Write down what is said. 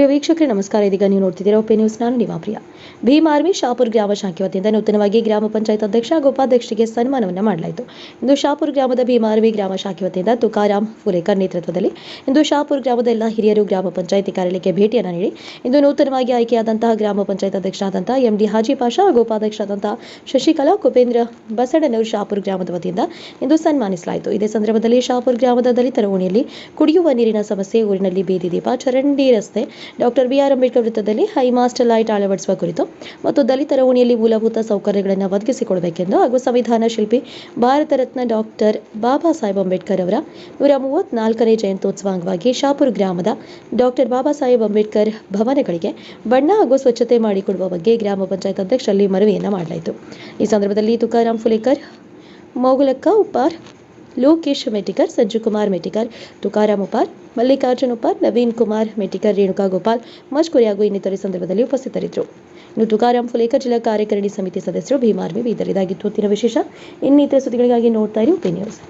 ಪ್ರಿಯ ವೀಕ್ಷಕರೇ, ನಮಸ್ಕಾರ. ಇದೀಗ ನೀವು ನೋಡ್ತಿದ್ದೀರಾ ಒಪಿ ನ್ಯೂಸ್. ನಾನು ನಿಮ್ಮ ಭೀಮ್ ಆರ್ಮಿ ಶಾಪುರ್ ಗ್ರಾಮ ಶಾಖೆ ವತಿಯಿಂದ ನೂತನವಾಗಿ ಗ್ರಾಮ ಪಂಚಾಯತ್ ಅಧ್ಯಕ್ಷ ಹಾಗೂ ಉಪಾಧ್ಯಕ್ಷರಿಗೆ ಸನ್ಮಾನವನ್ನು ಮಾಡಲಾಯಿತು. ಇಂದು ಶಾಪುರ್ ಗ್ರಾಮದ ಭೀಮ್ ಆರ್ಮಿ ಗ್ರಾಮ ಶಾಖೆ ವತಿಯಿಂದ ತುಕಾರಾಮ್ ಫುಲೇಕರ್ ನೇತೃತ್ವದಲ್ಲಿ ಇಂದು ಶಾಪುರ್ ಗ್ರಾಮದ ಎಲ್ಲ ಹಿರಿಯರು ಗ್ರಾಮ ಪಂಚಾಯತಿ ಕಾರ್ಯಾಲಯಕ್ಕೆ ಭೇಟಿಯನ್ನು ನೀಡಿ ಇಂದು ನೂತನವಾಗಿ ಆಯ್ಕೆಯಾದಂತಹ ಗ್ರಾಮ ಪಂಚಾಯತ್ ಅಧ್ಯಕ್ಷರಾದಂತಹ ಎಂ ಡಿ ಹಾಜಿ ಪಾಷಾ ಹಾಗೂ ಉಪಾಧ್ಯಕ್ಷರಾದಂತಹ ಶಶಿಕಲಾ ಕುಪೇಂದ್ರ ಬಸಣ್ಣನವರು ಶಾಪುರ್ ಗ್ರಾಮದ ವತಿಯಿಂದ ಇಂದು ಸನ್ಮಾನಿಸಲಾಯಿತು. ಇದೇ ಸಂದರ್ಭದಲ್ಲಿ ಶಾಪುರ್ ಗ್ರಾಮದ ದಲಿತರ ಓಣಿಯಲ್ಲಿ ಕುಡಿಯುವ ನೀರಿನ ಸಮಸ್ಯೆ, ಊರಿನಲ್ಲಿ ಬೀದಿ ದೀಪ, ಚರಂಡಿ ರಸ್ತೆ ಡಾಕ್ಟರ್ ಬಿಆರ್ ಅಂಬೇಡ್ಕರ್ ವೃತ್ತದಲ್ಲಿ ಹೈ ಮಾಸ್ಟರ್ ಲೈಟ್ ಅಳವಡಿಸುವ ಕುರಿತು ಮತ್ತು ದಲಿತರ ಓಣಿಯಲ್ಲಿ ಮೂಲಭೂತ ಸೌಕರ್ಯಗಳನ್ನು ಒದಗಿಸಿಕೊಡಬೇಕೆಂದು ಹಾಗೂ ಸಂವಿಧಾನ ಶಿಲ್ಪಿ ಭಾರತ ರತ್ನ ಡಾಕ್ಟರ್ ಬಾಬಾ ಸಾಹೇಬ್ ಅಂಬೇಡ್ಕರ್ ಅವರ ನೂರ ಮೂವತ್ನಾಲ್ಕನೇ ಜಯಂತ್ಯೋತ್ಸವ ಅಂಗವಾಗಿ ಶಾಪುರ್ ಗ್ರಾಮದ ಡಾಕ್ಟರ್ ಬಾಬಾ ಸಾಹೇಬ್ ಅಂಬೇಡ್ಕರ್ ಭವನಗಳಿಗೆ ಬಣ್ಣ ಹಾಗೂ ಸ್ವಚ್ಛತೆ ಮಾಡಿಕೊಡುವ ಬಗ್ಗೆ ಗ್ರಾಮ ಪಂಚಾಯತ್ ಅಧ್ಯಕ್ಷರಲ್ಲಿ ಮನವಿಯನ್ನು ಮಾಡಲಾಯಿತು. ಈ ಸಂದರ್ಭದಲ್ಲಿ ತುಕಾರಾಮ್ ಫುಲೇಕರ್, ಮೌಗುಲಕ್ಕ ಉಪ್ಪಾರ್, ಲೋಕೇಶ್ ಮೆಟಿಕರ್ ಸಂಜುಕುಮಾರ್ ಮೆಟಿಕರ್ ತುಕಾರಾಮ್ ಉಪಾರ್ ಮಲ್ಲಿಕಾರ್ಜುನ್ ಉಪಾರ್ ನವೀನ್ ಕುಮಾರ್ ಮೆಟಿಕರ್ ರೇಣುಕಾ ಗೋಪಾಲ್ ಮಜ್ಕೂರಿ ಹಾಗೂ ಇನ್ನಿತರ ಸಂದರ್ಭದಲ್ಲಿ ಉಪಸ್ಥಿತರಿದ್ದರು. ಇನ್ನು ತುಕಾರಾಮ್ ಫುಲೇಕರ್ ಜಿಲ್ಲಾ ಕಾರ್ಯಕಾರಿಣಿ ಸಮಿತಿ ಸದಸ್ಯರು ಭೀಮಾರ್ಮಿ ಬೀದರ್ ಇದಾಗಿತ್ತು ಹೊತ್ತಿನ ವಿಶೇಷ ಇನ್ನಿತರ ಸುದ್ದಿಗಳಿಗಾಗಿ ನೋಡ್ತಾ ಇರಿ ಉಪಿ ನ್ಯೂಸ್